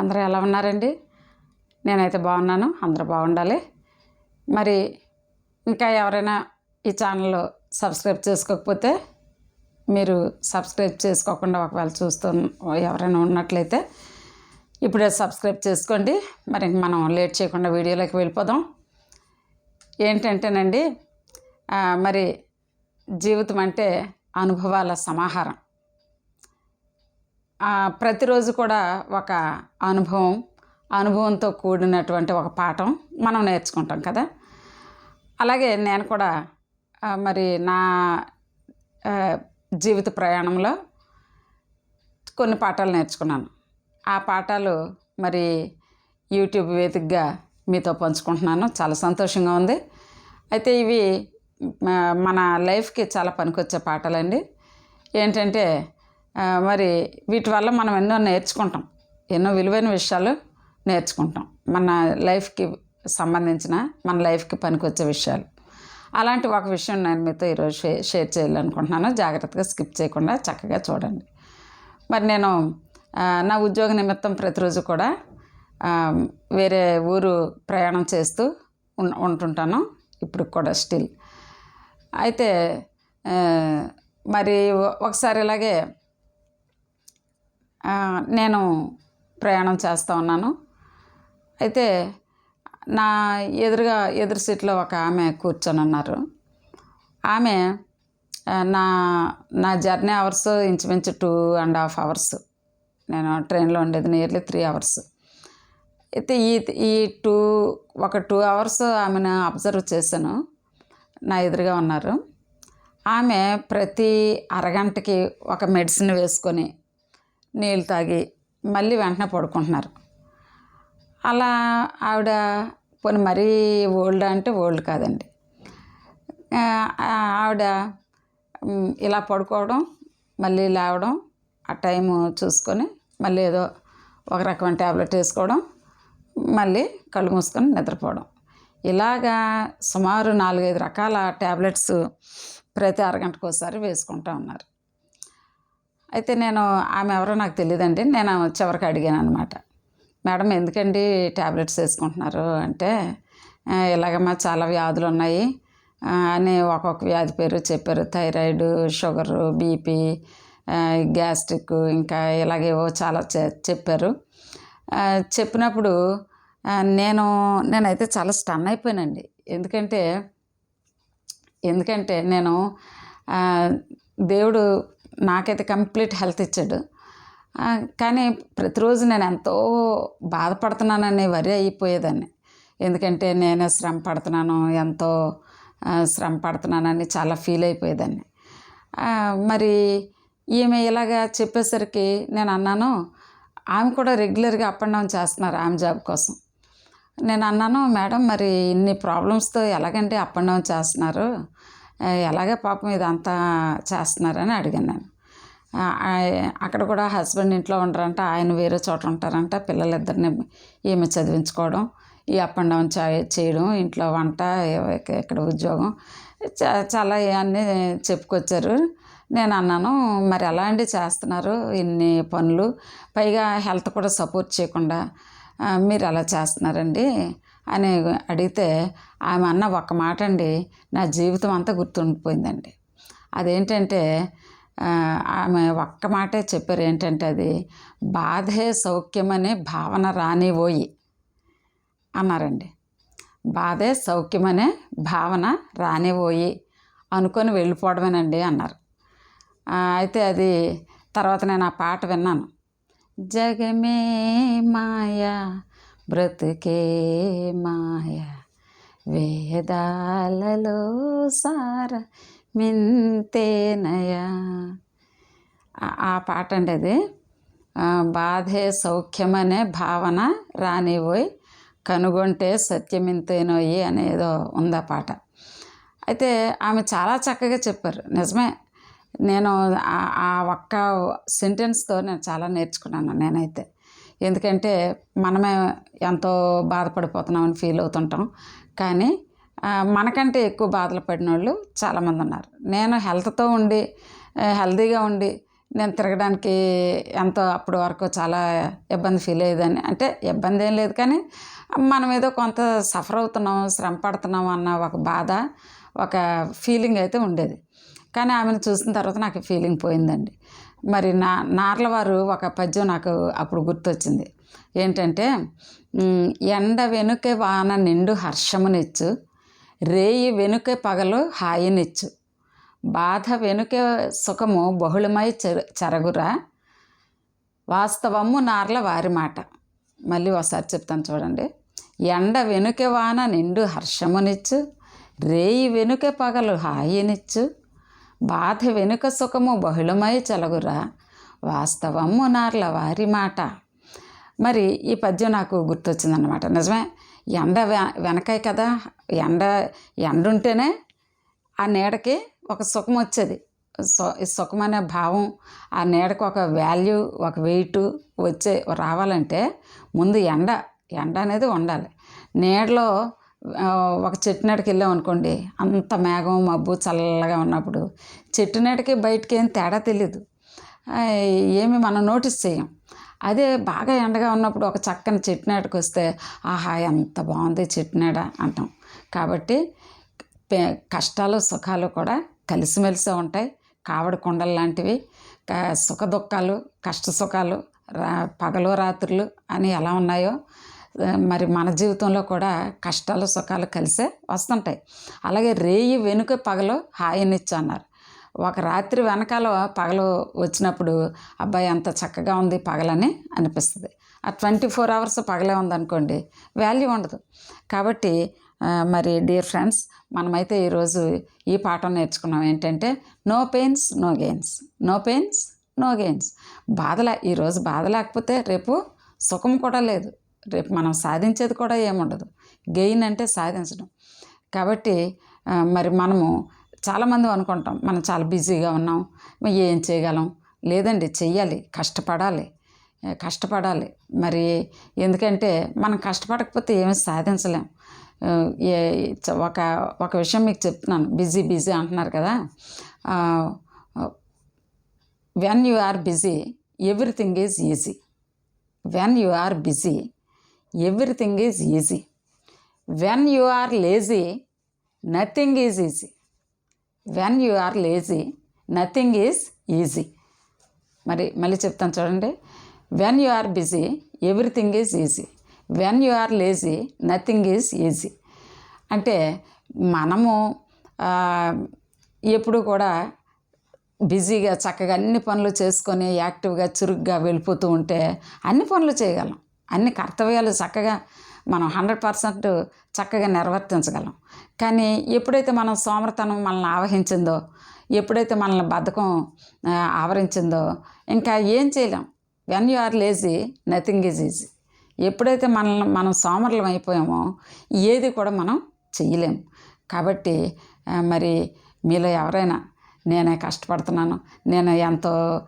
అందరూ ఎలా ఉన్నారండి? నేనైతే బాగున్నాను అందరూ బాగుండాలి. మరి ఇంకా ఎవరైనా ఈ ఛానల్ సబ్స్క్రైబ్ చేసుకోకపోతే మీరు సబ్స్క్రైబ్ చేసుకోకుండా ఒకవేళ చూస్తూ ఎవరైనా ఉన్నట్లయితే ఇప్పుడే సబ్స్క్రైబ్ చేసుకోండి. మరి ఇంక మనం లేట్ చేయకుండా వీడియోలోకి వెళ్ళిపోదాం. ఏంటంటేనండి మరి జీవితం అంటే అనుభవాల సమాహారం. ప్రతిరోజు కూడా ఒక అనుభవం అనుభవంతో కూడినటువంటి ఒక పాఠం మనం నేర్చుకుంటాం కదా. అలాగే నేను కూడా మరి నా జీవిత ప్రయాణంలో కొన్ని పాఠాలు నేర్చుకున్నాను. ఆ పాఠాలు మరి యూట్యూబ్ వేదికగా మీతో పంచుకుంటున్నాను. చాలా సంతోషంగా ఉంది. అయితే ఇవి మన లైఫ్కి చాలా పనికొచ్చే పాటలండి ఏంటంటే మరి వీటి వల్ల మనం ఎన్నో నేర్చుకుంటాం. ఎన్నో విలువైన విషయాలు నేర్చుకుంటాం. మన లైఫ్కి సంబంధించిన మన లైఫ్కి పనికొచ్చే విషయాలు. అలాంటి ఒక విషయం నేను మీతో ఈరోజు షే షేర్ చేయాలనుకుంటున్నాను. జాగ్రత్తగా స్కిప్ చేయకుండా చక్కగా చూడండి. మరి నేను నా ఉద్యోగ నిమిత్తం ప్రతిరోజు కూడా వేరే ఊరు ప్రయాణం చేస్తూ ఉంటుంటాను. ఇప్పుడు కూడా స్టిల్. అయితే మరి ఒకసారి ఇలాగే నేను ప్రయాణం చేస్తూ ఉన్నాను. అయితే నా ఎదురుగా ఎదురు సీట్లో ఒక ఆమె కూర్చొని ఉన్నారు. ఆమె నా నా జర్నీ అవర్స్ ఇంచుమించు టూ అండ్ హాఫ్ అవర్స్. నేను ట్రైన్లో ఉండేది నియర్లీ త్రీ అవర్స్. అయితే ఈ ఈ టూ ఒక టూ అవర్స్ ఆమెను అబ్జర్వ్ చేశాను. నా ఎదురుగా ఉన్నారు. ఆమె ప్రతి అరగంటకి ఒక మెడిసిన్ వేసుకొని నీళ్ళు తాగి మళ్ళీ వెంటనే పడుకుంటున్నారు. అలా ఆవిడ పోనీ మరీ ఓల్డ్ అంటే ఓల్డ్ కాదండి. ఆవిడ ఇలా పడుకోవడం మళ్ళీ లేవడం ఆ టైం చూసుకొని మళ్ళీ ఏదో ఒక రకమైన ట్యాబ్లెట్ వేసుకోవడం మళ్ళీ కళ్ళు మూసుకొని నిద్రపోవడం. ఇలాగా సుమారు నాలుగైదు రకాల ట్యాబ్లెట్స్ ప్రతి అరగంటకు ఒకసారి వేసుకుంటూ ఉన్నారు. అయితే నేను ఆమె ఎవరో నాకు తెలియదండి నేను చివరికి అడిగాను అనమాట మేడం ఎందుకండి ట్యాబ్లెట్స్ వేసుకుంటున్నారు? అంటే ఇలాగమ్మా చాలా వ్యాధులు ఉన్నాయి. అని ఒక్కొక్క వ్యాధి పేరు చెప్పారు. థైరాయిడ్ షుగరు బీపీ గ్యాస్ట్రిక్ ఇంకా ఇలాగేవో చాలా చెప్పారు. చెప్పినప్పుడు నేను నేనైతే చాలా స్టన్ అయిపోయానండి. ఎందుకంటే ఎందుకంటే నేను దేవుడు నాకైతే కంప్లీట్ హెల్త్ ఇచ్చాడు. కానీ ప్రతిరోజు నేను ఎంతో బాధపడుతున్నానని వరి అయిపోయేదాన్ని. ఎందుకంటే నేనే శ్రమ పడుతున్నాను ఎంతో శ్రమ పడుతున్నానని చాలా ఫీల్ అయిపోయేదాన్ని. మరి ఈమె ఇలాగా చెప్పేసరికి నేను అన్నాను ఆమె కూడా రెగ్యులర్గా అప్ అండ్ డౌన్ చేస్తున్నారు ఆమె జాబ్ కోసం. నేను అన్నాను మేడం మరి ఇన్ని ప్రాబ్లమ్స్తో ఎలాగంటే అప్ అండ్ డౌన్ చేస్తున్నారు? ఎలాగ పాపం ఇదంతా చేస్తున్నారని అడిగాను నేను. అక్కడ కూడా హస్బెండ్ ఇంట్లో ఉండరంట ఆయన వేరే చోట ఉంటారంట పిల్లలిద్దరిని ఈమె చదివించుకోవడం ఈ అప్ అండ్ డౌన్ చేయడం ఇంట్లో వంట ఇక్కడ ఉద్యోగం చాలా అన్నీ చెప్పుకొచ్చారు. నేను అన్నాను మరి ఎలా అండి చేస్తున్నారు ఇన్ని పనులు? పైగా హెల్త్ కూడా సపోర్ట్ చేయకుండా మీరు అలా చేస్తున్నారండి? అని అడిగితే ఆమె అన్న ఒక్క మాట అండి నా జీవితం అంతా గుర్తుండిపోయిందండి. అదేంటంటే ఆమె ఒక్క మాటే చెప్పారు ఏంటంటే అది బాధే సౌఖ్యమనే భావన రానివోయి అన్నారండి. బాధే సౌఖ్యమనే భావన రానివోయి అనుకొని వెళ్ళిపోవడమేనండి అన్నారు. అయితే అది తర్వాత నేను ఆ పాట విన్నాను. జగమే మాయా బ్రతుకే మాయ వేదాలలో సార మింతేనయా? ఆ- పాట అండి అది. బాధే సౌఖ్యమనే భావన రానిపోయి కనుగొంటే సత్యమింతేనోయి అనేదో ఉంది ఆ పాట. అయితే ఆమె చాలా చక్కగా చెప్పారు. నిజమే నేను ఆ ఒక్క సెంటెన్స్తో నేను చాలా నేర్చుకున్నాను నేనైతే. ఎందుకంటే మనమే ఎంతో బాధపడిపోతున్నామని ఫీల్ అవుతుంటాం. కానీ మనకంటే ఎక్కువ బాధలు పడిన వాళ్ళు చాలామంది ఉన్నారు. నేను హెల్త్తో ఉండి హెల్తీగా ఉండి నేను తిరగడానికి ఎంతో అప్పటి వరకు చాలా ఇబ్బంది ఫీల్ అయ్యేదాన్ని. అంటే ఇబ్బంది ఏం లేదు కానీ మనం ఏదో కొంత సఫర్ అవుతున్నాం శ్రమ పడుతున్నాం అన్న ఒక బాధ ఒక ఫీలింగ్ అయితే ఉండేది. కానీ ఆమెను చూసిన తర్వాత నాకు ఫీలింగ్ పోయిందండి. మరి నా నార్లవారు ఒక పద్యం నాకు అప్పుడు గుర్తొచ్చింది. ఏంటంటే ఎండ వెనుక వాన నిండు హర్షమునిచ్చు రేయి వెనుక పగలు హాయినిచ్చు బాధ వెనుక సుఖము బహుళమై చెరగురా. వాస్తవము నార్ల వారి మాట. మళ్ళీ ఒకసారి చెప్తాను చూడండి. ఎండ వెనుక వాన నిండు హర్షమునిచ్చు రేయి వెనుక పగలు హాయినిచ్చు బాధ వెనుక సుఖము బహుళమై చెలగురా. వాస్తవము నార్ల వారి మాట. మరి ఈ పద్యం నాకు గుర్తొచ్చిందనమాట నిజమే? ఎండ వె- వెనకాయ కదా? ఎండ ఎండ ఉంటేనే ఆ నీడకి ఒక సుఖం వచ్చేది. ఈ సుఖం అనే భావం ఆ నీడకు ఒక వాల్యూ ఒక వెయిట్ వచ్చే రావాలంటే ముందు ఎండ ఎండ అనేది ఉండాలి. నీడలో ఒక చెట్టు నీడకి వెళ్ళాం అనుకోండి అంత మేఘం మబ్బు చల్లగా ఉన్నప్పుడు చెట్టు నీడకి బయటికి ఏం తేడా తెలియదు ఏమి మనం నోటీస్ చేయం. అదే బాగా ఎండగా ఉన్నప్పుడు ఒక చక్కని చెట్టు నాటికి వస్తే ఆహా ఎంత బాగుంది చెట్టు నాడ అంటాం. కాబట్టి పే- కష్టాలు సుఖాలు కూడా కలిసిమెలిసి ఉంటాయి. కావడి కొండలు లాంటివి సుఖ దుఃఖాలు కష్ట సుఖాలు రా పగలు రాత్రులు అని ఎలా ఉన్నాయో మరి మన జీవితంలో కూడా కష్టాలు సుఖాలు కలిసే వస్తుంటాయి. అలాగే రేయి వెనుక పగలు హాయినిచ్చు అన్నారు ఒక రాత్రి వెనకాల పగలు వచ్చినప్పుడు అబ్బాయి అంత చక్కగా ఉంది పగలని అనిపిస్తుంది. ఆ ట్వంటీ ఫోర్ అవర్స్ పగలే ఉందనుకోండి వాల్యూ ఉండదు. కాబట్టి మరి డియర్ ఫ్రెండ్స్ మనమైతే ఈరోజు ఈ పాఠం నేర్చుకున్నాం. ఏంటంటే no pains no gains. No pains no gains. బాధల ఈరోజు బాధ లేకపోతే రేపు సుఖం కూడా లేదు. రేపు మనం సాధించేది కూడా ఏముండదు. గెయిన్ అంటే సాధించడం. కాబట్టి మరి మనము చాలామంది అనుకుంటాం మనం చాలా బిజీగా ఉన్నాం ఏం చేయగలం? లేదండి చెయ్యాలి కష్టపడాలి కష్టపడాలి. మరి ఎందుకంటే మనం కష్టపడకపోతే ఏమీ సాధించలేం. ఏ చ- ఒక ఒక విషయం మీకు చెప్తున్నాను. బిజీ బిజీ అంటున్నారు కదా. When you are busy everything is easy. When you are busy everything is easy when you are lazy nothing is easy when you are lazy nothing is easy మరి మళ్ళీ చెప్తాను చూడండి. When you are busy everything is easy when you are lazy nothing is easy అంటే మనము ఎప్పుడు కూడా బిజీగా చక్కగా అన్ని పనులు చేసుకొని యాక్టివ్గా చురుగ్గా వెళ్ళిపోతూ ఉంటే అన్ని పనులు చేయగలం. అన్ని కర్తవ్యాలు చక్కగా మనం హండ్రెడ్ పర్సెంట్ చక్కగా నిర్వర్తించగలం. కానీ ఎప్పుడైతే మనం సోమరతనం మనల్ని ఆవహించిందో ఎప్పుడైతే మనల్ని బద్ధకం ఆవరించిందో ఇంకా ఏం చేయలేం. When you are lazy nothing is easy ఎప్పుడైతే మనల్ని మనం సోమరలం అయిపోయామో ఏది కూడా మనం చేయలేము కాబట్టి మరి మీలో ఎవరైనా నేనే కష్టపడుతున్నాను. నేను ఎంతో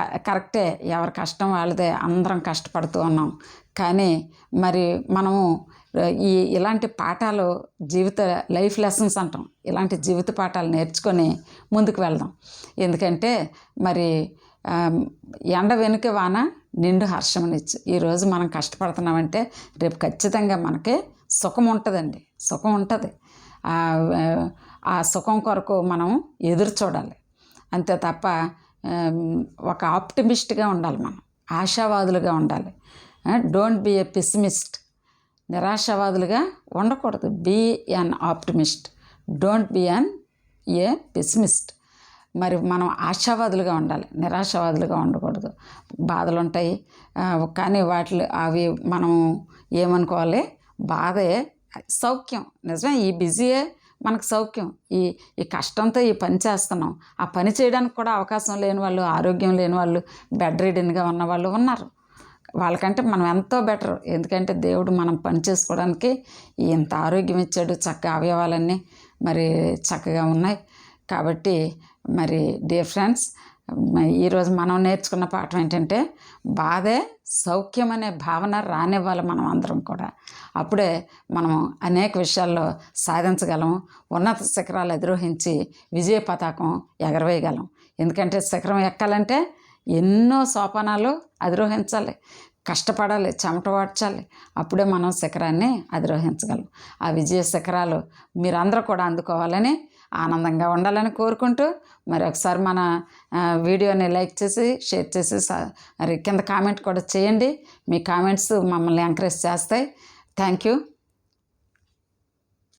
క- కరెక్టే ఎవరి కష్టం వాళ్ళదే అందరం కష్టపడుతూ ఉన్నాం. కానీ మరి మనము ఈ ఇలాంటి పాఠాలు జీవిత లైఫ్ లెసన్స్ అంటాం. ఇలాంటి జీవిత పాఠాలు నేర్చుకొని ముందుకు వెళ్దాం. ఎందుకంటే మరి ఎండ వెనుక వాన నిండు హర్షమునిచ్చు ఈరోజు మనం కష్టపడుతున్నామంటే రేపు ఖచ్చితంగా మనకి సుఖం ఉంటుందండి. సుఖం ఉంటుంది. ఆ, సుఖం కొరకు మనం ఎదురు చూడాలి. అంతే తప్ప ఒక ఆప్టిమిస్ట్గా ఉండాలి మనం. ఆశావాదులుగా ఉండాలి. Don't be a pessimist. నిరాశావాదులుగా ఉండకూడదు. Be an optimist. Don't be an a pessimist. మరి మనం ఆశావాదులుగా ఉండాలి. నిరాశావాదులుగా ఉండకూడదు. బాధలు ఉంటాయి కానీ వాటి అవి మనం ఏమనుకోవాలి? బాధే సౌఖ్యం. నిజమే? ఈ బిజీయే మనకు సౌఖ్యం. ఈ ఈ కష్టంతో ఈ పని చేస్తున్నాం. ఆ పని చేయడానికి కూడా అవకాశం లేని వాళ్ళు ఆరోగ్యం లేని వాళ్ళు బెడ్ రీడన్గా ఉన్న వాళ్ళు ఉన్నారు. వాళ్ళకంటే మనం ఎంతో బెటర్. ఎందుకంటే దేవుడు మనం పని చేసుకోవడానికి ఇంత ఆరోగ్యం ఇచ్చాడు చక్కగా అవయవాలన్నీ మరి చక్కగా ఉన్నాయి. కాబట్టి మరి డియర్ ఫ్రెండ్స్ ఈరోజు మనం నేర్చుకున్న పాఠం ఏంటంటే బాధే సౌఖ్యం అనే భావన రానివ్వాలి మనం అందరం కూడా. అప్పుడే మనం అనేక విషయాల్లో సాధించగలం ఉన్నత శిఖరాలు అధిరోహించి విజయ పతాకం ఎగరవేయగలం. ఎందుకంటే శిఖరం ఎక్కాలంటే ఎన్నో సోపానాలు అధిరోహించాలి కష్టపడాలి చెమట వాడ్చాలి. అప్పుడే మనం శిఖరాన్ని అధిరోహించగలం. ఆ విజయ శిఖరాలు మీరందరూ కూడా అందుకోవాలని ఆనందంగా ఉండాలని కోరుకుంటూ మరి ఒకసారి మన వీడియోని లైక్ చేసి షేర్ చేసి స- మరి కింద కామెంట్ కూడా చేయండి. మీ కామెంట్స్ మమ్మల్ని ఎంకరేజ్ చేస్తాయి. Thank you.